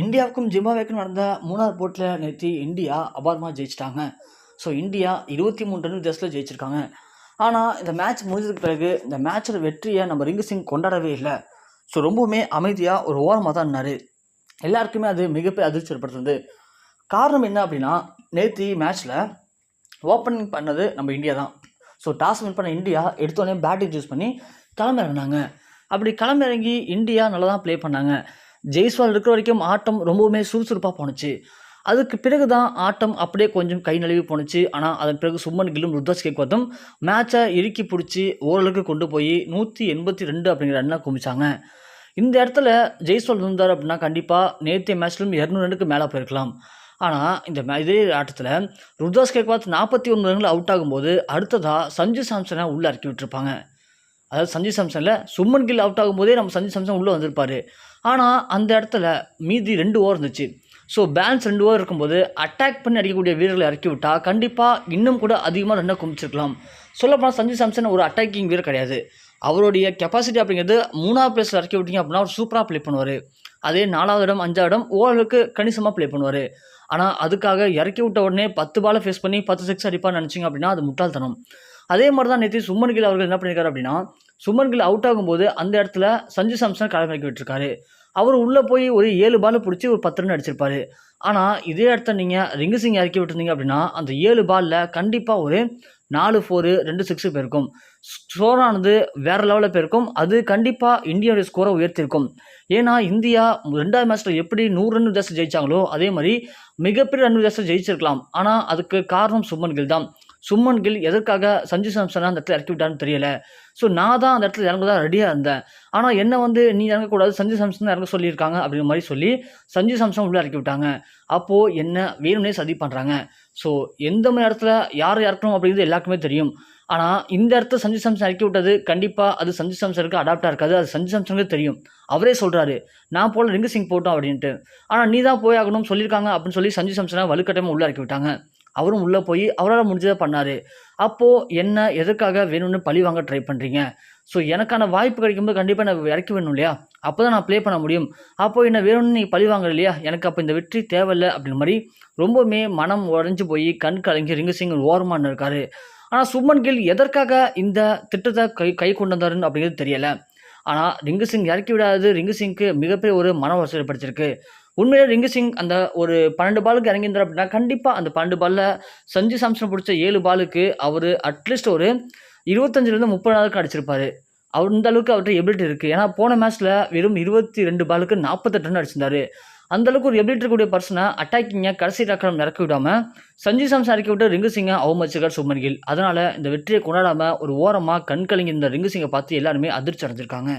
இந்தியாவுக்கும் ஜிம்பாவேக்கும் நடந்த மூணாவது போட்டியில் நேற்று இந்தியா அபாரமாக ஜெயிச்சிட்டாங்க. ஸோ இந்தியா இருபத்தி மூணு ரன் வித்தியாசத்தில் ஜெயிச்சிருக்காங்க. ஆனால் இந்த மேட்ச் முடிஞ்சதுக்கு பிறகு இந்த மேட்சோட வெற்றியை நம்ம ரிங்கு சிங் கொண்டாடவே இல்லை. ஸோ ரொம்பவுமே அமைதியாக ஒரு ஓரமாக தான் இருந்தார். எல்லாருக்குமே அது மிகப்பெரிய அதிர்ச்சி ஏற்படுத்துது காரணம் என்ன அப்படின்னா நேற்று மேட்ச்சில் ஓப்பனிங் பண்ணது நம்ம இந்தியா தான். ஸோ டாஸ் வின் பண்ண இந்தியா எடுத்தோடனே பேட்டிங் சூஸ் பண்ணி கிளம்பிறங்கினாங்க அப்படி கிளம்பிறங்கி இந்தியா நல்லா தான் ப்ளே பண்ணாங்க. ஜெய்ஸ்வால் இருக்கிற வரைக்கும் ஆட்டம் ரொம்பவுமே சுறுசுறுப்பாக போணுச்சு. அதுக்கு பிறகு தான் ஆட்டம் அப்படியே கொஞ்சம் கை நழுவி போணுச்சு. ஆனால் அதன் பிறகு சும்மன் கில்லும் ருத்ராஜ் கேக்வத்தும் மேட்சை இறுக்கி பிடிச்சி ஓரளவுக்கு கொண்டு போய் நூற்றி எண்பத்தி ரெண்டு அப்படிங்கிற ரன்னாக குமிச்சாங்க இந்த இடத்துல ஜெய்ஸ்வால் இருந்தார் அப்படின்னா கண்டிப்பாக நேற்றைய மேட்ச்லும் இரநூறு ரன்னுக்கு மேலே போயிருக்கலாம். ஆனால் இந்த மே இதே ஆட்டத்தில் ருத்ராஸ் கேக்வாத் நாற்பத்தி ஒன்பது ரன்கள் அவுட் ஆகும்போது அடுத்ததாக சஞ்சு சாம்சனை உள்ளே இறக்கி விட்டுருப்பாங்க. அதாவது சஞ்சு சாம்சனில் சும்மன் கில் அவுட் ஆகும்போதே நம்ம சஞ்சு சாம்சன் உள்ளே வந்திருப்பார். ஆனால் அந்த இடத்துல மீதி ரெண்டு ஓவர் இருந்துச்சு. ஸோ பேலன்ஸ் ரெண்டு ஓவர் இருக்கும்போது அட்டாக் பண்ணி அடிக்கக்கூடிய வீரர்களை இறக்கி விட்டால் கண்டிப்பாக இன்னும் கூட அதிகமாக ரன்னை குமிச்சிருக்கலாம். சொல்லப்போனால் சஞ்சு சாம்சன் ஒரு அட்டாக்கிங் வீரர் கிடையாது. அவருடைய கெப்பாசிட்டி அப்படிங்கிறது மூணாவது பிளேஸில் இறக்கி விட்டீங்க அப்படின்னா அவர் சூப்பராக ப்ளே பண்ணுவார். அதே நாலாவது இடம் அஞ்சாவது இடம் ஓரளவுக்கு கணிசமாக ப்ளே பண்ணுவார். ஆனால் அதுக்காக இறக்கி விட்ட உடனே பத்து பாலை ஃபேஸ் பண்ணி பத்து சிக்ஸ் அடிப்பான்னு நினச்சிங்க அப்படின்னா அது முட்டாள்தனம். அதே மாதிரி தான் நேற்று சுமன் கில் அவர்கள் என்ன பண்ணியிருக்காரு அப்படின்னா சுமன் கில் அவுட் ஆகும்போது அந்த இடத்துல சஞ்சு சாம்சன் களமிறக்கி விட்டுருக்காரு. அவர் உள்ளே போய் ஒரு ஏழு பால் பிடிச்சி ஒரு பத்து ரன் அடிச்சிருப்பாரு. ஆனால் இதே இடத்த நீங்கள் ரிங்கு சிங் இறக்கி விட்டுருந்தீங்க அப்படின்னா அந்த ஏழு பாலில் கண்டிப்பாக ஒரு நாலு ஃபோரு ரெண்டு சிக்ஸு போயிருக்கும். ஸ்கோரானது வேறு லெவலில் போயிருக்கும். அது கண்டிப்பாக இந்தியாவுடைய ஸ்கோரை உயர்த்திருக்கும் ஏன்னா இந்தியா ரெண்டாவது மேட்ச்சில் எப்படி நூறு ரன் வித்தியாசம் ஜெயித்தாங்களோ அதே மாதிரி மிகப்பெரிய ரன் வித்தியாசம் ஜெயிச்சிருக்கலாம். ஆனால் அதுக்கு காரணம் சுமன் கில் தான். சும்மன் கில் எதற்காக சஞ்சு சாம்சனை அந்த இடத்துல இறக்கி விட்டான்னு தெரியல. ஸோ நான் தான் அந்த இடத்துல இறங்க தான் ரெடியாக இருந்தேன். ஆனால் என்ன வந்து நீ இறங்கக்கூடாது சஞ்சு சாம்சன் தான் இறங்க சொல்லியிருக்காங்க அப்படிங்கிற மாதிரி சொல்லி சஞ்சு சாம்சன் உள்ளே இறக்கி விட்டாங்க. அப்போது என்ன வேணும்னே சதி பண்ணுறாங்க ஸோ எந்த மாதிரி இடத்துல யார் இறக்கணும் அப்படிங்கிறது எல்லாருக்குமே தெரியும். ஆனால் இந்த இடத்துல சஞ்சு சாம்சன் இறக்கி விட்டது கண்டிப்பாக அது சஞ்சு சாம்சனுக்கு அடாப்டாக இருக்காது. அது சஞ்சு சாம்சனுக்கு தெரியும். அவரே சொல்கிறாரு நான் போல ரிங்கு சிங் போட்டோம் அப்படின்ட்டு. ஆனால் நீ தான் போய் ஆகணும்னு சொல்லியிருக்காங்க அப்படின்னு சொல்லி சஞ்சு சாம்சனை வலுக்கட்டமாக உள்ளே இறக்கி விட்டாங்க. அவரும் உள்ளே போய் அவரால் முடிஞ்சதை பண்ணார். அப்போது என்ன எதற்காக வேணும்னு பழி வாங்க ட்ரை பண்ணுறீங்க ஸோ எனக்கான வாய்ப்பு கிடைக்கும்போது கண்டிப்பாக நான் இறக்கி வேணும் இல்லையா? அப்போ தான் நான் ப்ளே பண்ண முடியும். அப்போ என்ன வேணும்னு நீ பழி வாங்கல இல்லையா? எனக்கு அப்போ இந்த வெற்றி தேவையில்லை அப்படின்ற மாதிரி ரொம்பவுமே மனம் உடஞ்சி போய் கண் கலங்கி ரிங்கு சிங் ஓரமான இருக்கார் ஆனால் சுப்மன் கில் எதற்காக இந்த திட்டத்தை கை கை கொண்டு வந்தாருன்னு அப்படிங்கிறது தெரியலை. ஆனால் ரிங்கு சிங் இறக்கி விடாதது ரிங்கு சிங்க்கு மிகப்பெரிய ஒரு மன உளைச்சல் ஏற்படுத்தியிருக்கு உண்மையிலே ரிங்கு சிங் அந்த ஒரு பன்னெண்டு பாலுக்கு இறங்கியிருந்தார் அப்படின்னா கண்டிப்பாக அந்த பன்னெண்டு பாலில் சஞ்சு சாம்சன் பிடிச்ச ஏழு பாலுக்கு அவர் அட்லீஸ்ட் ஒரு இருபத்தஞ்சிலேருந்து முப்பது நாளுக்கு அடிச்சிருப்பாரு. அவர் இந்த அளவுக்கு அவர்கிட்ட எபிலிட்டி இருக்குது ஏன்னா போன மேட்ச்சில் வெறும் இருபத்தி ரெண்டு பாலுக்கு நாற்பத்தெட்டு ரன் அடிச்சிருந்தாரு. அந்தளவுக்கு ஒரு எபிலிட்டி இருக்கக்கூடிய பர்சனை அட்டாக்கிங்கை கடைசி டக்கரம் இறக்கி விடாமல் சஞ்சு சாம்சன் இறக்கி விட்டு ரிங்கு சிங்கை அவமதிச்சிருக்கார் சுப்மன் கில் அதனால் இந்த வெற்றியை கொண்டாடாமல் ஒரு ஓரமாக கண் கலங்கி இந்த ரிங்கு சிங்கை பார்த்து எல்லாருமே அதிர்ச்சி அடைஞ்சிருக்காங்க.